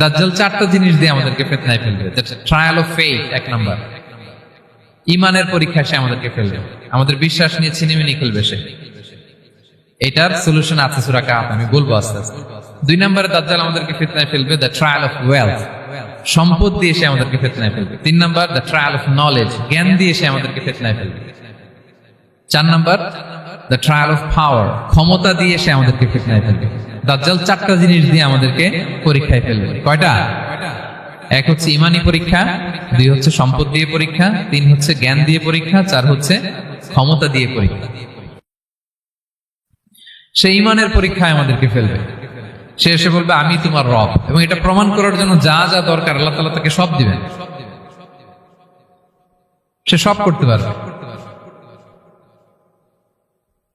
দাজ্জাল চারটা জিনিস দিয়ে আমাদেরকে ফেতনায় ফেলবে। ট্রায়াল অফ ফেইথ এক নাম্বার। ইমানের পরীক্ষা সে আমাদেরকে ফেলবে। আমাদের বিশ্বাস নিয়ে ছিনিমিনি খেলবে সে। এটার সলিউশন আছে সুরা কাহাফ, আমি বলব আস্তে আস্তে। দুই নম্বরে দাজ্জাল আমাদেরকে ফিতনায় ফেলবে দ্য ট্রায়াল অফ ওয়েলথ সম্পদ দিয়ে সে আমাদেরকে ফিতনায় ফেলবে। তিন নম্বর দ্য ট্রায়াল অফ নলেজ জ্ঞান দিয়ে সে আমাদেরকে ফিতনায় ফেলবে। চার নম্বর দ্য ট্রায়াল অফ পাওয়ার ক্ষমতা দিয়ে সে আমাদেরকে ফিতনায় ফেলবে। দাজ্জাল চারটা জিনিস দিয়ে আমাদেরকে পরীক্ষায় ফেলবে। কয়টা? এক হচ্ছে ইমানি পরীক্ষা, দুই হচ্ছে সম্পদ দিয়ে পরীক্ষা, তিন হচ্ছে জ্ঞান দিয়ে পরীক্ষা, চার হচ্ছে ক্ষমতা দিয়ে পরীক্ষা। সে ইমানের পরীক্ষায় আমাদেরকে ফেলবে। সে এসে বলবে, আমি তোমার রব। এবং এটা প্রমাণ করার জন্য যা যা দরকার, আল্লাহ তালা তাকে সব দিবেন। সে সব করতে পারবে।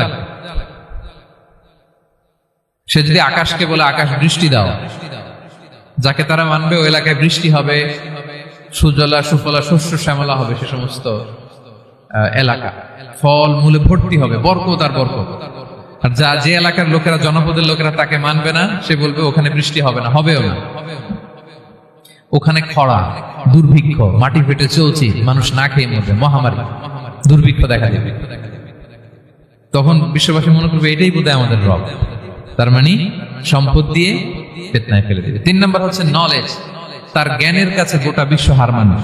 লাগবে সে যদি আকাশকে বলে আকাশ বৃষ্টি দাও, যাকে তারা মানবে ওই এলাকায় বৃষ্টি হবে, সুজলা, সুফলা, শস্য, শ্যামলা হবে সে সমস্ত এলাকা। ফল মূলে ভর্তি হবে, বরকত আর বরকত। আর যা যে এলাকার লোকেরা, জনপদের লোকেরা তাকে মানবে না, সে বলবে ওখানে বৃষ্টি হবে না, হবেও না। ওখানে খরা, দুর্ভিক্ষ, মাটি ফেটে চলছি, মানুষ না খেয়ে মরবে, মহামারী, দুর্ভিক্ষ দেখা দেবে। তখন বিশ্ববাসী মনে করবে এটাই বোধহয় আমাদের রব। তার মানে সম্পদ দিয়ে ফেতনায় ফেলে দেবে। তিন নম্বর হচ্ছে নলেজ তার জ্ঞানের কাছে গোটা বিশ্ব হার মানবে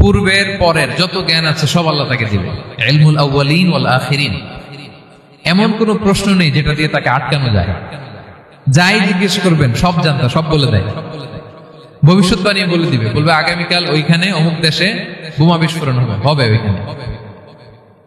পূর্বের পরের যত জ্ঞান আছে, সব আল্লাহ তাকে দিবে। এমন কোন প্রশ্ন নেই যেটা দিয়ে তাকে আটকানো যায়। যাই জিজ্ঞেস করবেন, সব জানতা, সব বলে দেয়। ভবিষ্যৎবাণী বলে দিবে। বলবে, আগামীকাল ওইখানে অমুক দেশে বোমা বিস্ফোরণ হবে। হবে ওইখানে।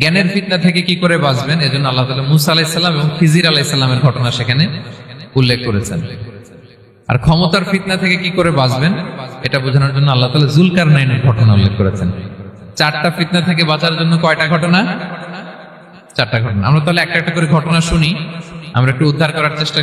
জ্ঞানের ফিতনা থেকে কি করে বাঁচবেন? এজন্য আল্লাহ তালা মুসা আলাইসাল্লাম এবং খিজির আলাইসাল্লামের ঘটনা সেখানে উল্লেখ করেছেন। আর ক্ষমতার ফিতনা থেকে কি করে বাঁচবেন? এটা বোঝানোর জন্য আল্লাহ তালা জুলকার নাইনের ঘটনা উল্লেখ করেছেন। চারটা ফিতনা থেকে বাঁচার জন্য কয়টা ঘটনা? চারটা ঘটনা। আমরা তাহলে একটা একটা করে ঘটনা শুনি। আমরা একটু উদ্ধার করার চেষ্টা করি।